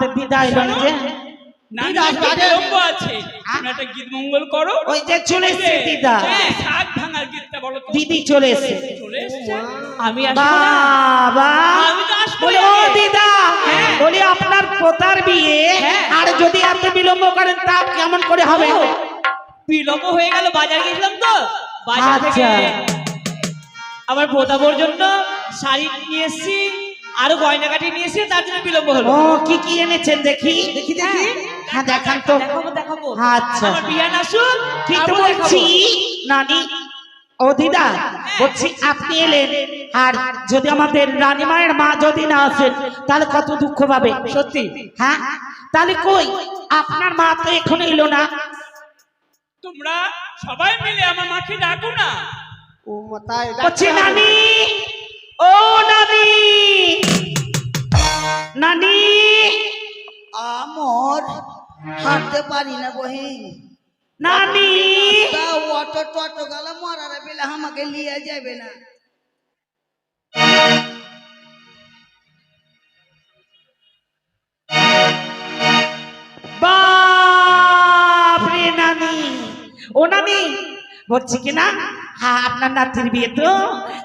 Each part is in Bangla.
আমাদের দিদা এলো না যে দিদা চলে। দিদা। হ্যাঁ, শাক ভাঙার গীতটা বলো আমি বাবা। ও দিদা হ্যাঁ। আপনার পোতার বিয়ে হ্যাঁ। আর যদি এত বিলম্ব করেন তা কেমন করে হবে? ও, বিলম্ব হয়ে গেল বাজার গেছিলাম তো। বাজার আচ্ছা। থেকে আমার পোতাবোর জন্য শাড়ি নিয়ে এসেছি। আরও গয়নাকাটি নিয়ে এসেছি তার জন্য বিলম্ব হলো। ও কি কি এনেছেন দেখি? দেখি দেখি। হ্যাঁ দেখান তো। দেখাবো দেখাবো। আচ্ছা। আমার বিয়ান আসুন। কিন্তু তারপর বলছি নানি ও দিদা বলছি আপনি এলেন। আর যদি আমাদের রানীমায়ের মা যদি না আসেন তাহলে কত দুঃখ পাবে? সত্যি। হ্যাঁ? তাহলে কই? আপনার মা তো এখন এলো না। তোমরা সবাই মিলে আমার মাকে ডাকো না। ও তাই বলছি নানি! নানি। আমর হাঁটতে পারি না বহিন নানি। অটো টটো গেল মরার বেলা আমাকে নিয়ে যাবে না। বাপরে নানি। ও নানি বলছি কি না হ্যাঁ আপনার নাতির বিয়ে তো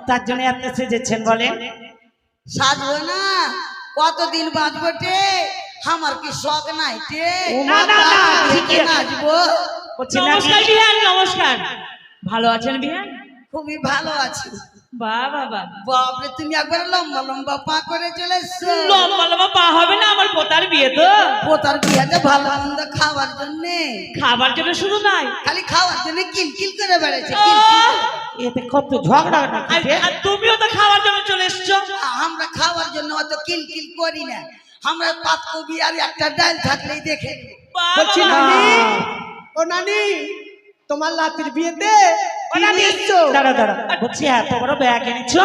তার জন্য এত সেজেছেন বলেন। সাজবো না। কতদিন বাঁচবো টে আমার কি শখ নাই টে না, না, না, ঠিকই নাচবো? নমস্কার বিহান নমস্কার। ভালো আছেন বিহান? খুবই ভালো আছি। বাপরে তুমি একবার লম্বা লম্বা পা করে চলে এসছো। লম্বা লম্বা পা হবে না আমার পোতার বিয়ে তো। পোতার বিয়াতে ভালো মন্দ খাওয়ার জন্যে। খাবার জন্য শুধু নাই। খালি খাওয়ার জন্য কিল কিল করে বেড়েছে! এতে কত ঝগড়া তুমিও তো খাবার জন্য চলে এসছো। আমরা খাওয়ার জন্য অত কিল কিল করি না। আমরা পাতকবি আর একটা ডাল থাকলেই দেখে বলছি। নানি। ও নানি তোমার লাতির বিয়েতে ও নানি। দাঁড়া দাঁড়া বলছি এত বড় ব্যাগ এনেছো?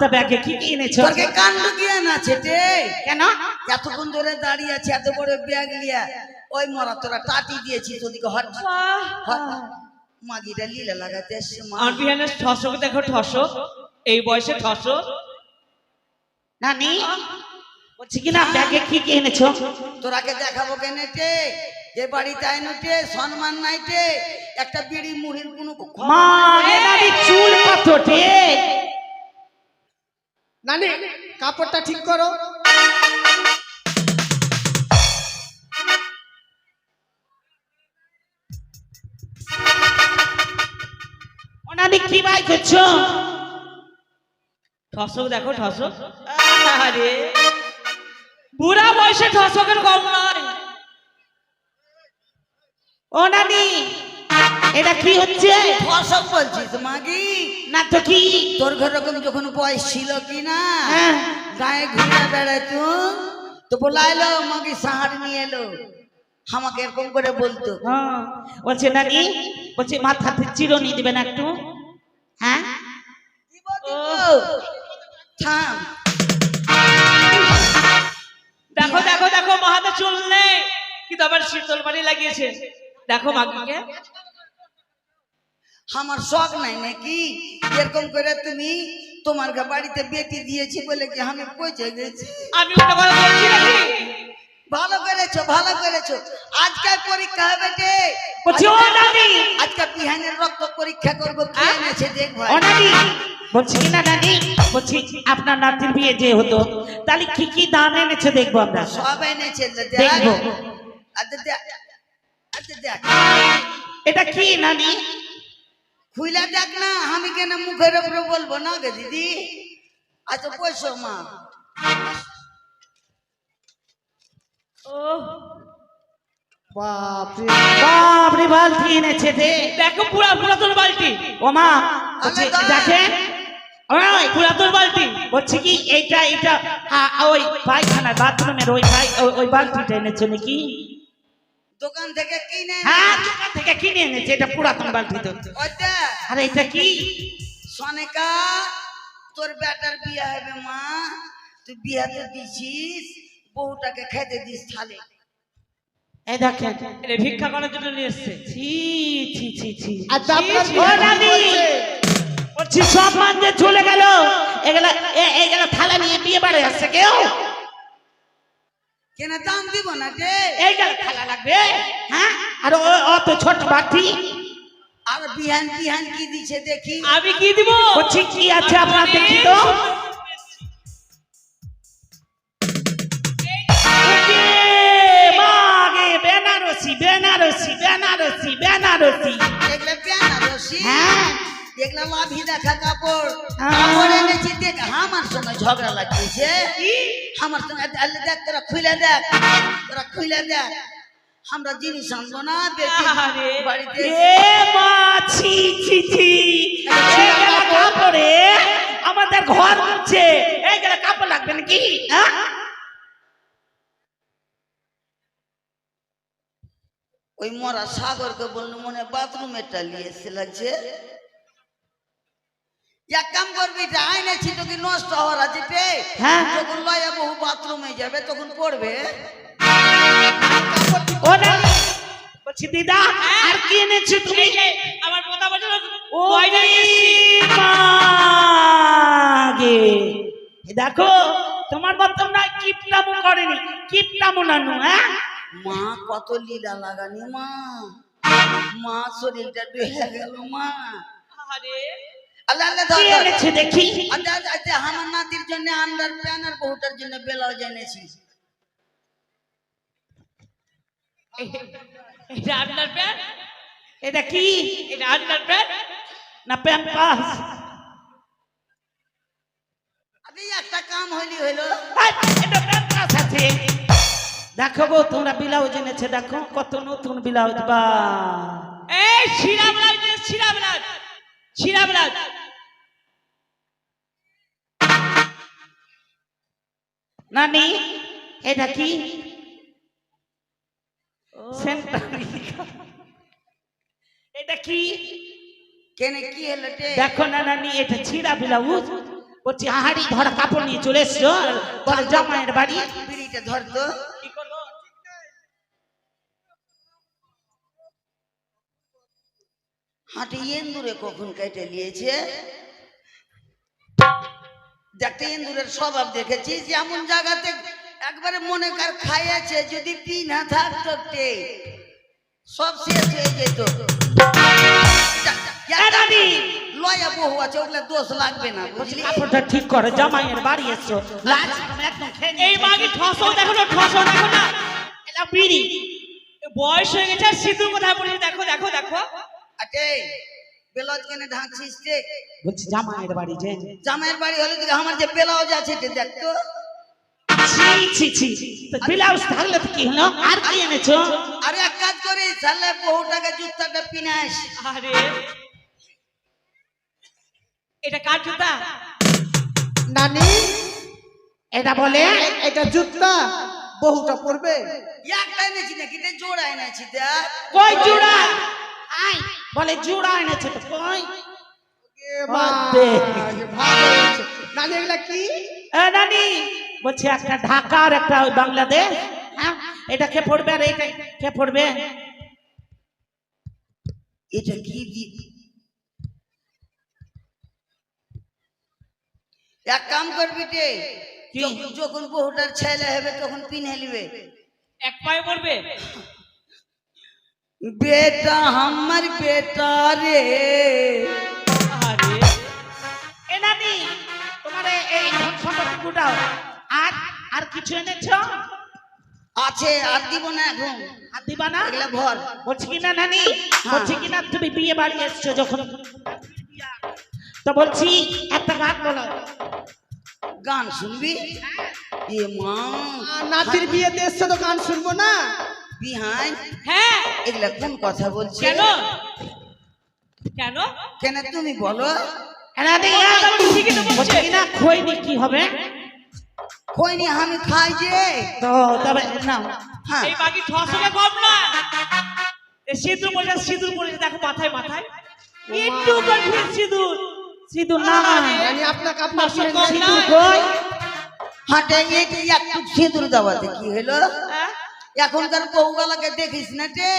তা ব্যাগে কি কি এনেছো? তোর কি কাণ্ড জ্ঞান আছে রে কেন? এতক্ষণ ধরে দাঁড়িয়ে আছে এত বড় ব্যাগ লিয়া। ওই মরা তোরা টাটি দিয়েছিস ওদিকে হট! হট মাগিটা লীলা লাগাতে আমার বিহানের ঠসক দেখো ঠসক। এই বয়সে ঠসক। নানি বলছি কি না ব্যাগে কি কি এনেছো? তোরাকে দেখাবো কেনে টে যে বাড়িতে আইনো টে সম্মান নাই টে একটা বিড়ি মুড়ির কোনো মা নানি চুল কত টে নানি কাপড়টা ঠিক করো। নানি কি বাই করছ ঠসক দেখো ঠসক। আরে বুড়া বয়সে ঠসকের কম নয়। নানি এটা কি হচ্ছে? ফসক বলছিস মাগি না তো কি? তোর ঘর রকম যখন বয়স ছিল কি না? হ্যাঁ। গায়ে ঘুরে বেড়াতো তো বলাইলো মাগি সাহার নিয়ে এলো। আমাকে এরকম করে বলতো। হ্যাঁ। বলছে নানি বলছে মাথাতে চিরনি দিবেন একটু হ্যাঁ দিব, দিব। থাম দেখো দেখো দেখো মাহাতে চুল নেই। কিন্তু আবার শীতল বাড়ি লাগিয়েছে। দেখো মাগিকে। আমার শখ নাই নাকি? এরকম করে তুমি তোমার বাড়িতে বেটি দিয়েছি বলে কি আমি পৌঁছে গেছি? আমি ওটা কথা বলছি নাকি? ভালো করেছ ভালো করেছ। আজকাল পরীক্ষা হবে রে আজকাল বিহানের রক্ত পরীক্ষা করব। দেখব ও নানি বলছি কি না নানি বলছি আপনার নাতির বিয়ে যে হতো তাহলে কি কি দান এনেছে দেখব আমরা? সব এনেছে দেখব। দেখ দেখ এটা কি নানি? খুইলা দেখ না আমি কেন মুখের উপরে বলব না গে দিদি? আচ্ছা বসো মা। ও বাপরে। বাপরে বালতি এনেছে দেখো পুরা পুরাতন বালতি। ও মা। দেখেন। পুরাতন বালতি বলছি কি এইটা আ- ওই পায়খানা বাথরুমের ওই পাই ওই- বালতিটা এনেছে নাকি দোকান থেকে কিনে হ্যাঁ থেকে কিনে এনেছে এটা বালতি আরে এটা কি সনেকা তোর বিয়ে মা তুই বউটাকে দিস ভিক্ষা করার জন্য নিয়ে এসছে ছি ছি আচ্ছা নানি বলছে। সব মানতে চলে গেল। এগুলা এগুলা থালা নিয়ে বিয়ে বাড়ি আসছে কেউ? কেন দাম দিব না রে? এই গেল খেলা লাগবে হ্যাঁ? আর ও- অত ছোট বাটি আর বিহান বিহান কি দিছে দেখি। আমি কি দিব? বলছি কি আছে আপনার দেখি তো। বেনারসি বেনারসি বেনারসি বেনারসি? হ্যাঁ। এগুলা লাভি দেখা কাপড়। কাপড় এনেছি দেখ আমার সঙ্গে ঝগড়া লাগিয়েছে আমার সঙ্গে তাহলে দেখ তোরা খুলে দেখ। তোরা খুলে দেখ। আমরা জিনিস আনব না বেটি। বাড়িতে এ মাছি ছি ছি এই গেলা কাপড়ে আমাদের ঘর হচ্ছে এই গেলা কাপড় লাগবে নাকি? হ্যাঁ ওই মরা সাগরকে বলল মনে বাথরুমেরটা নিয়েছে লাগছে। এক কাম করবি এটা আইনেছি তোকে নষ্ট হওয়ার আছে হ্যাঁ। যখন লয়া বহু বাথরুমে যাবে তখন পড়বে। ও না বলছি দিদা আর কি এনেছো তুমি? আমার। মাগে। এ দেখো তোমার বর্তমান না কিপটামো করেনি কিপটামো নানু হ্যাঁ? মা কত লীলা লাগানি মা। মা শরীরটা ডুবে গেল মা। আরে আল্লাহ আল্লাহ। এনেছে দেখি? আচ্ছা আমার নাতির জন্য আন্ডার প্যান আর বহুটার জন্য ব্লাউজ এনেছি। এটা আন্ডার প্যান্ট এটা কি? এটা আন্ডার প্যান্ট না প্যাম্পাস আরে একটা কাম হইলি হইল। এটা প্যাম্পাস আছে। দেখো গো তোমরা ব্লাউজ এনেছে দেখো কত নতুন ব্লাউজ বা। এই ছিড়া ব্লাউজ নিয়ে ব্লাউজ। ছিড়া ব্লাউজ নানি এটা কি? এটা কি? কেনে কি হলো দেখো না নানি এটা ছিঁড়া ব্লাউজ বলছি হাড়ি ধরা কাপড় নিয়ে চলে এসছো জামাইয়ের বাড়ি। বিড়িটা ধর হাঁটি ইন্দুরে কখন কেটে নিয়েছে? দেখতে এন্দুরের স্বভাব দেখেছি যেমন জায়গাতে একবারে মনে কার খাইয়াছে যদি পি না থাকতো সব শেষ হয়ে যেত। লয়া বহু আছে ওগুলা দোষ লাগবে না বুঝলি? কাপড়টা ঠিক করে জামাইয়ের বাড়ি এসছো। লাজ? এই নিয়েছে। মাগে দেখো না দেখো না। বিড়ি। বয়স হয়ে গেছে কোথায় দেখো দেখো দেখো। আটে বেলাজ কেনে ঢাকছিস রে বলছি জামাইয়ের বাড়ি যে। জামাইয়ের বাড়ি হলে তুই আমার যে ব্লাউজ আছে এটা দেখতো? ছি ছি ছি। তো ব্লাউজ থাকলে তো কি হলো? আর কি এনেছো? আরে এক কাজ করি তাহলে বহু টাকা জুতাটা পিনাস আরে। এটা কার জুতা? নানি? এটা বলে এটা জুতা। বহুটা পড়বে। একটা এনেছি নাকি? এটা জোড়া এনেছি দেখ। কই জুড়া? আই বলে জুড়া এনেছে তো কই। নানি এগুলা কি? এ নানি বলছি একটা ঢাকা আর একটা ওই বাংলাদেশ। হ্যাঁ এটা কে পড়বে আর এটা কে পড়বে? এটা কি দি? এক কাম করবি রে কি? যখন- যখন বহুটার ছেলে হবে তখন পিনে নিবে। এক পায়ে পড়বে? বেটা আমার বেটা রে এ নানি তোমার এই ধন সম্পত্তি গুটাও আর আর কিছু এনেছো? আছে আর দিব না এখন। আর দিবা না? এগুলা ভর বলছি কি না নানি? বলছি কি না? তুমি বিয়ে বাড়ি এসছো যখন। তো বলছি একটা গান বলো। গান শুনবি? এ মা। নাতির বিয়েতে এসছে তো গান শুনব না? হ্যাঁ। এগুলা কোন কথা বলছে? কেন? কেন? কেন তুমি বলো? নানি ঠিকই তো বলছে। বলছি কি না খইনি কি হবে? কইনি আমি খাই যে। তো তবে না। হ্যাঁ। এই বাকি ঠসকে কম না সিঁদুর পড়েছে সিঁদুর পড়েছে দেখো মাথায় মাথায়। একটু কনফিউজ সিঁদুর। সিঁদুর না। নানি আপনাকে আপনার পাঁচশো ফ্রেন্ড কম ছিল। না। সিঁদুর কই হাটে একটু সিঁদুর দেওয়াতে কি হলো? হ্যাঁ? এখনকার বউগুলাকে দেখিস না রে?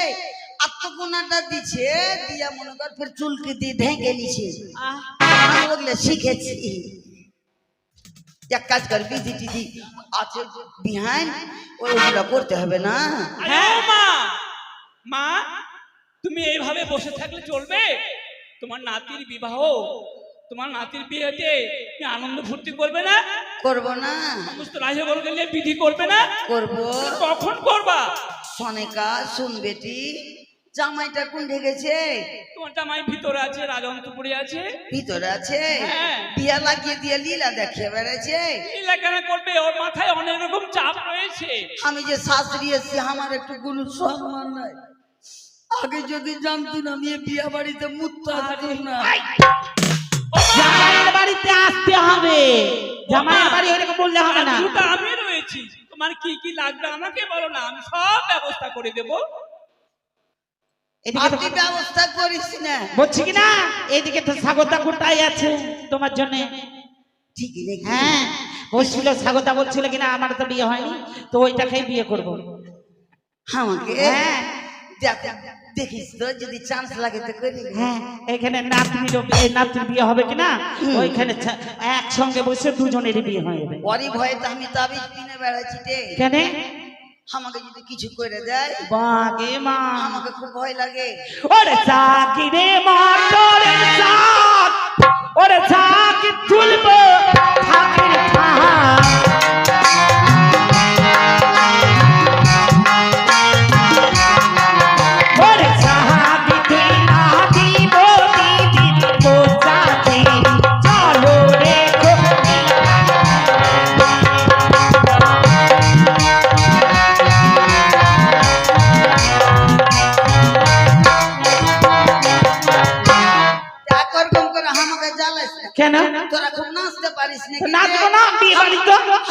আত্মগুণাটা দিছে দিয়া মনে কর ফের চুলকি দিয়ে ঢেকে নিছে। ওগুলো শিখেছি। এক কাজ কর বিধি টিধি আছে বিহাইন ওইগুলো করতে হবে না। হ্যাঁ মা। মা তুমি এইভাবে বসে থাকলে চলবে? তোমার নাতির বিবাহ তোমার নাতির বিয়েতে আনন্দ ফুর্তি করবে না? করব না। সমস্ত রাজে বলকে নিয়ে বিধি করবে না? করব। কখন করবা? সনেকা শুন বেটি জামাইটা কোন ঢেকেছে তোমার জামাই ভিতরে আছে রাজন্তপুরে আছে। ভিতরে আছে? হ্যাঁ। বিয়া লাগিয়ে দিয়ে লীলা দেখে বেড়াচ্ছে এলাকানা করবে? ওর মাথায় অনেক রকম চাপ রয়েছে। আমি যে শাশুড়ি এসছি আমার একটু গুলো সম্মান নাই। আগে যদি জানতো না আমি বিয়া বাড়িতে মুত্ত না। জামাইয়ের বাড়িতে আসতে হবে। জামাইয়ের বাড়ি এরকম বললে হবে না। আজকে তো আমি রয়েছি। তোমার কি কি লাগবে আমাকে বলো না আমি সব ব্যবস্থা করে দেবো। এদিকে আর তো তুই ব্যবস্থা করিস না। বলছি কি না? এদিকে তো স্বাগতা কোটাই আছে তোমার জন্য? ঠিকই নাকি হ্যাঁ বলছিল স্বাগতা বলছিল কিনা আমার তো বিয়ে হয়নি তো ওইটাকেই বিয়ে করব। আমাকে? হ্যাঁ। দেখিস তো যদি চান্স লাগে তো করি। হ্যাঁ এখানে নাতনিরও বিয়ে নাতনির বিয়ে হবে কিনা? ওইখানে একসঙ্গে বসে দুজনেরই বিয়ে হয়ে যাবে। ওরই ভয়ে তো আমি তাবিজ কিনে বেড়াচ্ছি রে। কেন? আমাকে যদি কিছু করে দেয় বাগে মা। আমাকে খুব ভয় লাগে। ওরে সাকি রে সাক ওরে সাকি তুলবো থাক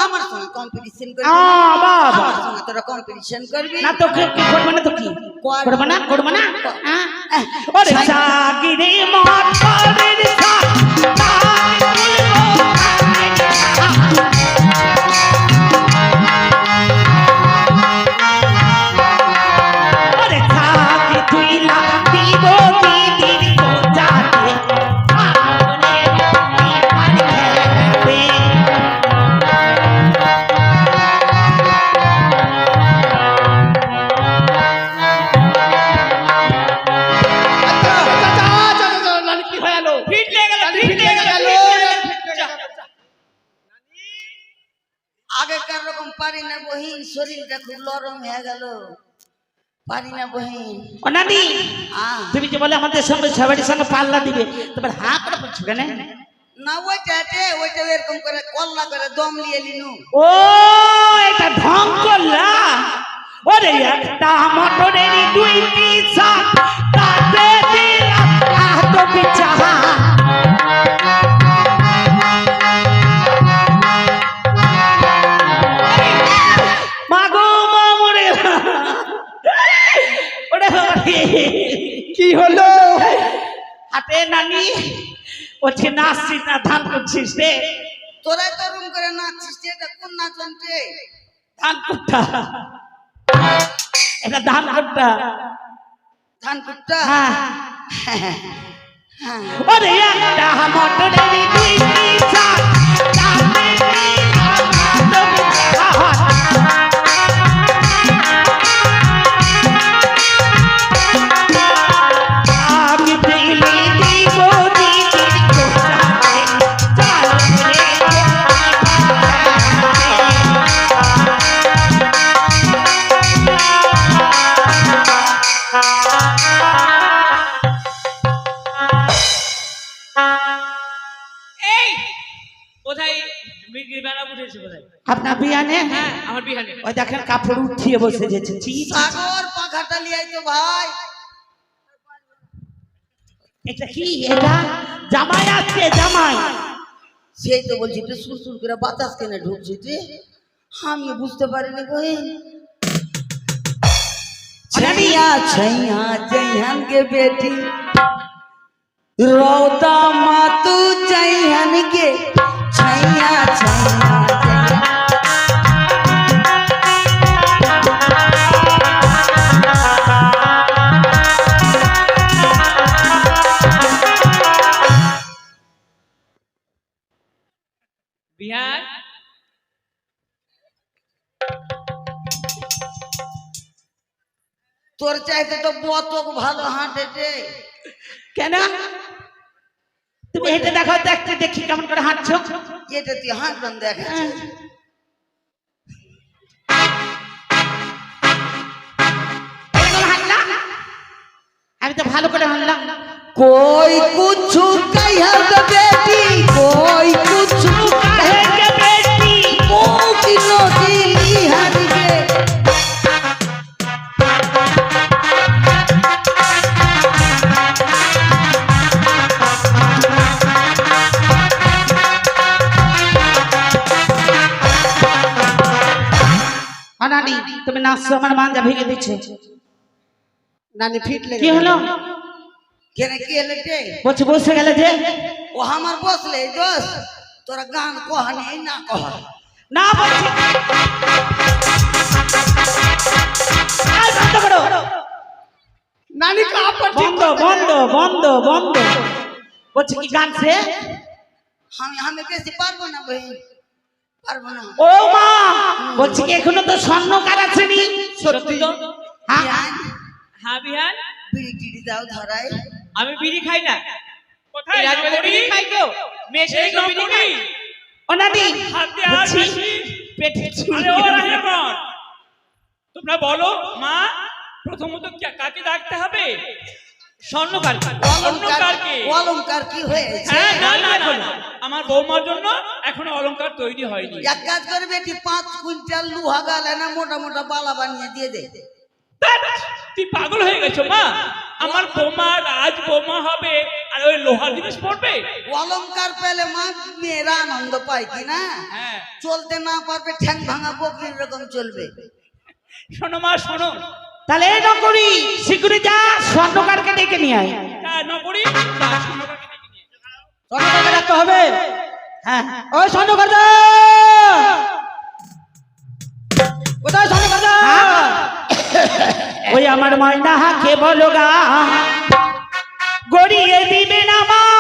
আমার সঙ্গে কম্পিটিশন করবি? আমার সঙ্গে তোরা কম্পিটিশন করবি? না তো করব না তো কি? করব না করব না? ওরে সাগিরে মটরের পারি না বহিন শরীরটা খুব নরম হয়ে গেল। পারি না বহিন। ও নানি তুমি যে বলে আমাদের সঙ্গে সবারই সঙ্গে পাল্লা দিবে তোমার করে বলছো কেন? না ওইটা রে ওইটা এরকম করে কল্লা করে দম লিনু ও এটা ঢং করলা ওরে একটা মটরের তাতে দিলাম হলো? হাতে নানি ওছে নাচছিস না ধান করছিস রে। তোরা তো রুম করে নাচছিস রে, এটা কোন নাচন রে? ধান কুট্টা। এটা ধান কুট্টা। ধান কুট্টা? হ্যাঁ। হ্যাঁ ওরে একটা মটরের দুই পিছা আপনার বিয়ানে হ্যাঁ আমার বিহানে ওই দেখেন কাপড় উঠিয়ে বসে গেছে ছি, ছি, ছি। সাগর পাখাটা লিয়াই তো ভাই এটা কি এটা জামাই আছে জামাই সেই তো বলছি একটু সুরসুর করে বাতাস কেনে ঢুকছি রে আমি বুঝতে পারিনি বহিন छैया छैया जैहन के बेटी रौदा मातू जैहन के छैया छैया তোর চাইতে তো বতক ভালো হাঁটে রে। কেন? তুমি হেঁটে দেখো দেখতে দেখি কেমন করে হাঁটছো। এটা তুই হাঁটবেন দেখ। হ্যাঁ। আমি তো ভালো করে হাঁটলাম। কই কুছু কাইহা বেটি কই কুছু নানি তুমি নাচছো আমার মাঞ্জা ভেঙে দিচ্ছ নানি ফিট লেগে কি হলো? কেনে কি এলে যে বলছি বসে গেলে যে। ও আমার বসলে দোস তোর গান কোহানি না কহ না বলছি। নানি কাপড় বন্ধ বন্ধ বন্ধ বন্ধ। বলছি কি গান সে? আমি আমি বেশি পারব না বই। ও মা বলছি এখনও তো স্বর্ণকার সত্যি? হ্যাঁ? বিহান হ্যাঁ, বিড়ি টিড়ি দাও ধরাই। আমি বিড়ি খাই না। কোথায় বিড়ি খাই মেয়ে সেই তোমরা বলো মা প্রথমত কাকে ডাকতে হবে? স্বর্ণকার কি? হয়েছে? হ্যাঁ না না। আমার বৌমার জন্য এখনও অলংকার তৈরি হয়নি। এক কাজ করে বেটি পাঁচ কুইন্টাল লুহা গালে না মোটা মোটা বালা বানিয়ে দিয়ে দে। তুই পাগল হয়ে গেছো মা। আমার বৌমা আজ বৌমা হবে আর ওই লোহার জিনিস পড়বে? অলঙ্কার পেলে মা মেয়েরা আনন্দ পায় কি না? হ্যাঁ। চলতে না পারবে ঠ্যাং ভাঙা বকরির রকম চলবে। শোনো মা শোনো। তাহলে এই নকরি শিগগিরই যা স্বর্ণকারকে ডেকে নিয়ে আয়। তা নকরি? তা স্বর্ণকারকে ডেকে নিয়ে এসো। স্বর্ণকারকে রাখতে হবে হ্যাঁ। ওই কোথায় স্বর্ণকারদা? ওই আমার ময়না বলো গা গড়িয়ে দিবেন আমার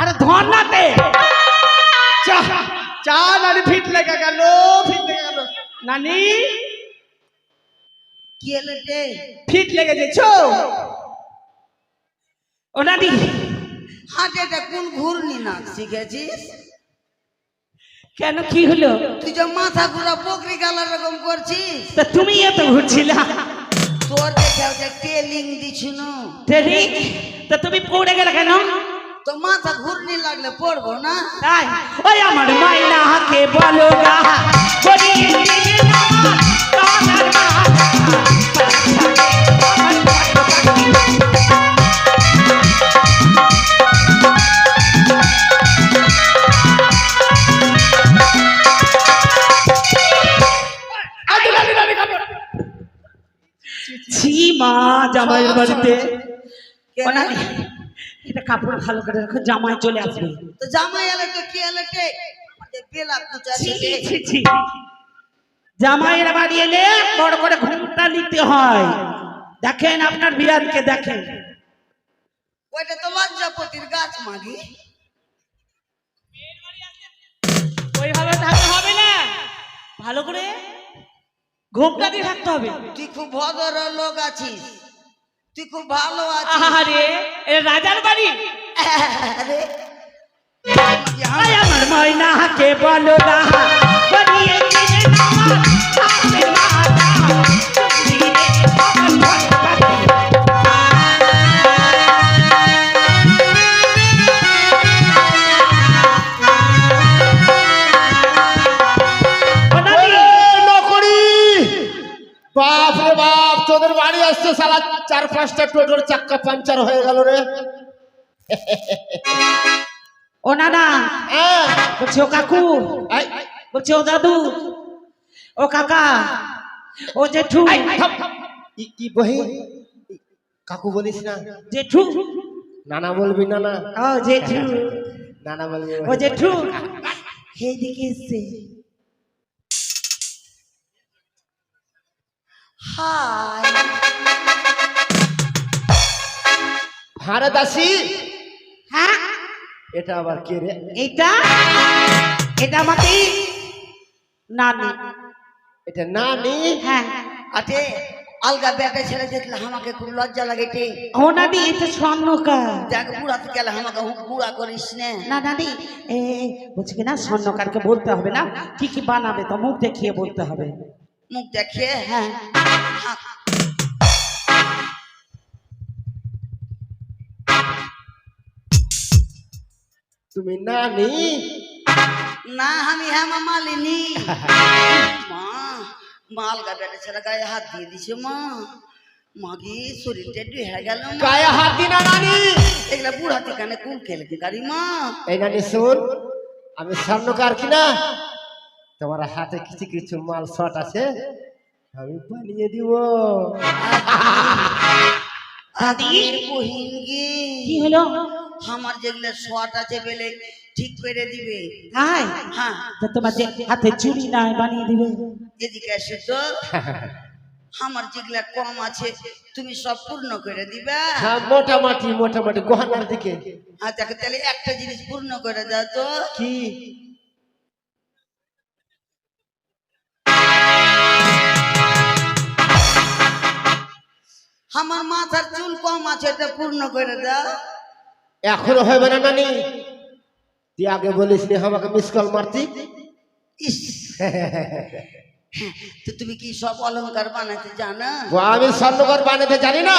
আরে ধর্নাতে চা চা নানি ফিট লেগে গেল ফিট লেগে গেল। নানি? কি লেটে ফিট লেগে যেছ? ওটা দি হাটেটা কোন ঘূর্ণি নাচ শিখেছিস? কেন কি হলো? তুই যে মাথা ঘুরা বকরি গালার রকম করছিস? তা তুমি এত ঘুরছিলা? তোর দেখে ওটা টেলিং দিছিল তেরি তা তুমি পড়ে গেলে কেন? তো মাথা ঘুরনি লাগলে পড়ব না। তাই ওই আমার মাইনা হাকে বলো ছি মা জামাইয়ের বাড়িতে। এটা কাপড় ভালো করে রাখো জামাই চলে আসবে। তো জামাই এলে তো কি এলেটে আমাদের বেলা। জামাইয়ের বাড়ি এলে বড় করে ঘুমটা নিতে হয়। দেখেন আপনার বিরানকে দেখেন। ওইটা তো লজ্জাপতির গাছ মাগি। ওইভাবে থাকতে হবে না। ভালো করে ঘোমটা দিয়ে থাকতে হবে। তুই খুব ভদ্র লোক আছিস। তুই খুব ভালো আছিস। রাজার বাড়ি? আরে। ময়না আমার ময়নাকে বলো না। বলিয়ে দিলে আমার। পাঁচটা টোটোর চাক্কা পাঞ্চার হয়ে গেল রে। ও নানা বলছি ও কাকু বলছি ও দাদু ও কাকা ও জেঠু। ই বহি? কাকু বলিস না। জেঠু। নানা বলবি নানা। ও জেঠু। নানা বলবি ও জেঠু। এইদিকে এসছে। হাই। হারে দাসি হ্যাঁ। এটা আবার কে রে? এইটা এটা আমাকে নানি। এটা নানি? হ্যাঁ। আটে আলগা ব্যাগে ছেড়ে দেখলে আমাকে খুব লজ্জা লাগে টে। ও নানি এটা স্বর্ণকার। দেখ বুড়াতে গেলে আমাকে বুড়া করিস না। না নানি এ বলছি কি না স্বর্ণকারকে বলতে হবে না কি কি বানাবে তো মুখ দেখিয়ে বলতে হবে। মুখ দেখে হ্যাঁ। তুমি নানি না আমি হেমা মালিনী মা মা আলগা ব্যাগে ছেড়ে গায়ে হাত দিয়ে দিছে মা মাগি শরীরটা একটু হয়ে গেল গায়ে হাত দি না নানি এগুলা বুড়াতে কানে কুল খেলতে গাড়ি মা এই নানি শুন আমি স্বর্ণকার কিনা তোমার হাতে কিছু কিছু মাল শট আছে আমি বানিয়ে দিব দাদি বহিন কি হলো আমার যেগুলো শট আছে বেলে ঠিক করে দিবে। হ্যাঁ। তা তোমার যে হাতে চুড়ি নাই বানিয়ে দিবে। এদিকে এসে তো। আমার যেগুলা কম আছে তুমি সব পূর্ণ করে দিবা। হ্যাঁ মোটামুটি মোটামুটি গহনার দিকে। হ্যাঁ দেখো তাহলে একটা জিনিস পূর্ণ করে দাও তো। কি? আমার মাথার চুল কম আছে এটা পূর্ণ করে দাও। এখনও হবে না নানি? তুই আগে বলিস নি আমাকে মিস কল মারতি। ইস। তো তুমি কি সব অলংকার বানাতে জানো? ও, আমি স্বর্ণকার বানাতে জানি না।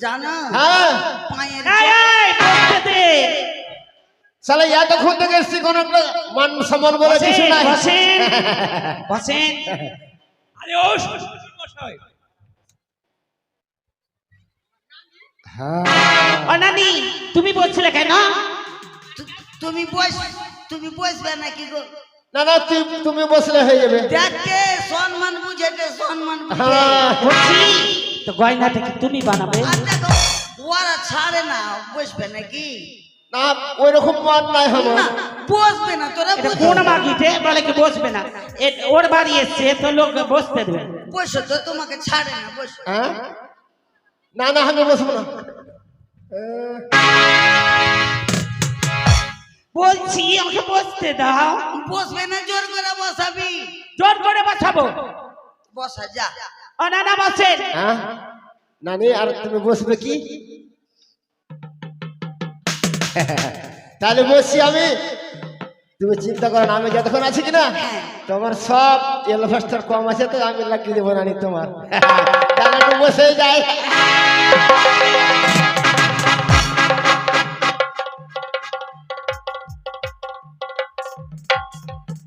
জানো? হ্যাঁ। পায়ের এই, এই, বসতে দে। সালে এতক্ষণ থেকে এসছি কোনো মান সম্মান বলে কিছু নাই। বসেন, বসেন। আরে ও শ্বশুর মশাই। হ্যাঁ ও তুমি বলছিলে কেন? তুমি বস তুমি বসবে নাকি গো? না না তুই তুমি বসলে হয়ে যাবে। দেখে সম্মান বুঝেতে সম্মান বুঝে। হ্যাঁ তো গয়নাটা কি তুমি বানাবে। দেখো ওরা ছাড়ে না বসবে নাকি? না ওই রকম মান নাই আমার। না বসবে না তোরা কোন মাগিতে বলে কি বসবে না? ওর বাড়ি এসছে তো লোক বসতে দেবে। বসো তো তোমাকে ছাড়ে না বসো। হ্যাঁ? না না আমি বসবো না। বলছি আমাকে বসতে দাও। বসবে না জোর করে বসাবি। জোর করে বসাবো। বসা যা। ও নানা বসেন। হ্যাঁ? নানি আর তুমি বসবে কি? তাহলে বসছি আমি। তুমি চিন্তা করো না আমি যতক্ষণ আছি কিনা তোমার সব এলোভেস্টার কম আছে তো আমি লাগিয়ে দেবো নানি তোমার। তাহলে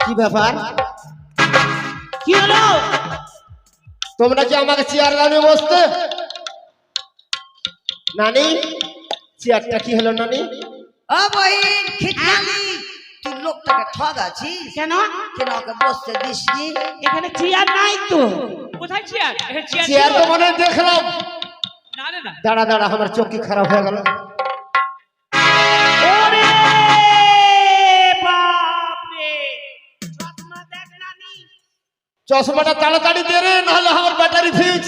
কি ব্যাপার? কি হলো? তোমরা কি আমাকে চেয়ার লাইনে বসতে? নানি চেয়ারটা কি হলো নানি? ও বহিন খিটকালি লোকটাকে ঠগাছিস কেন কেন? ওকে বসতে দিসনি? এখানে চেয়ার নাই তো। কোথায় চেয়ার? এখানে চেয়ার চেয়ার তো মনে হয় দেখলাম। না রে না। দাঁড়া দাঁড়া আমার চোখ কি খারাপ হয়ে গেল। ওরে বাপরে চশমা দেখ নানি। চশমাটা তাড়াতাড়ি দে রে নাহলে আমার ব্যাটারি ফিউজ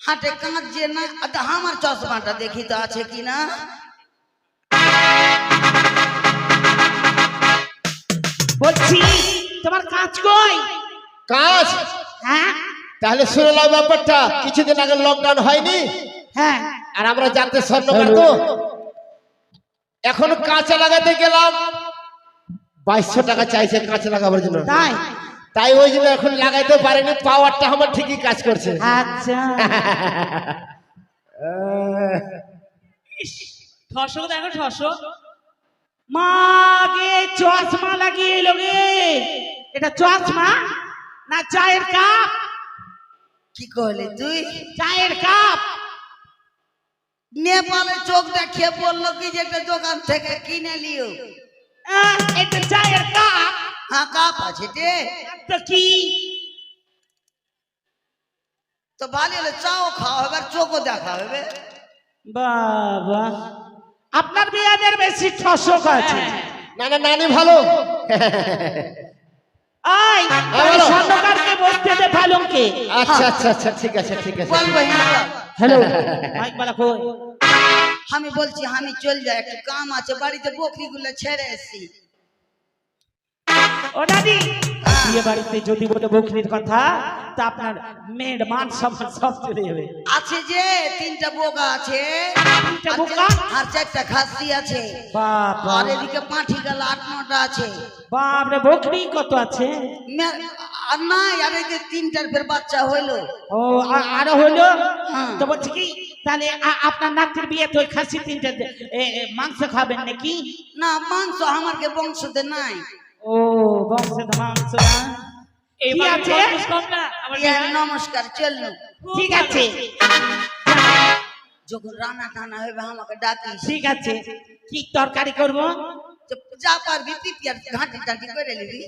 হাটে কাঁদছে না? আচ্ছা আমার চশমাটা দেখি তো আছে কি বলছি তোমার কাজ কই? কাজ? হ্যাঁ? তাহলে শুনে নাও ব্যাপারটা। কিছুদিন আগে লকডাউন হয়নি। হ্যাঁ। আর আমরা জানতে স্বর্ণকার তো। এখন কাঁচা লাগাতে গেলাম। বাইশশো টাকা চাইছে কাঁচা লাগাবার জন্য। তাই? তাই ওই জন্য এখন লাগাইতে পারিনি। পাওয়ারটা আমার ঠিকই কাজ করছে। আচ্ছা। ঠসো দেখো ঠসো। মাগে চশমা লাগিয়ে এলো রে এটা চশমা না চায়ের কাপ? কি কহলি তুই? চায়ের কাপ। নেপালে চোখ দেখিয়ে বলল কি যে একটা দোকান থেকে কিনে লিও এটা চায়ের কাপ। হ্যাঁ কাপ আছে রে তো কি? তো ভালো হলে চাও খাওয়া হবে আর চোখও দেখা হবে। বাবা। আপনার বিয়াদের বেশি ঠসক আছে না না নানি ভালো। আই বলো। স্বর্ণকারকে বসতে দে আচ্ছা আচ্ছা আচ্ছা ঠিক আছে ঠিক আছে। হ্যাঁ। হ্যালো। মাইক বালা কই? আমি বলছি আমি চল যাই একটু কাম আছে বাড়িতে বকরিগুলো ছেড়ে এসছি। ও দাদি বিয়ে বাড়িতে যদি বলে বকরির কথা তা আপনার মেয়ের মান সম্মান সব চলে যাবে। আছে যে তিনটা বোকা আছে। তিনটা বোকা? আর চারটা খাসি আছে। বাবা আর এদিকে পাঁঠি গেল আট নটা আছে। বাপ রে বকরি কত আছে? আর নাই আর এই যে তিনটার ফের বাচ্চা হইল। ও আরও হলো হ্যাঁ। তো বলছি কি তাহলে আপনার নাতির বিয়ে তো খাসি তিনটে মাংস খাবেন নাকি? না মাংস আমারকে বংশতে নাই। ও বংশের মাংস না? আছে? ইয়া, নমস্কার চলনু ঠিক আছে। যখন রান্না টানা হবে আমাকে ঠিক আছে। কি তরকারি করব? যা পারবি পিপিয়ার ঘাঁটি টাটি করে নিবি।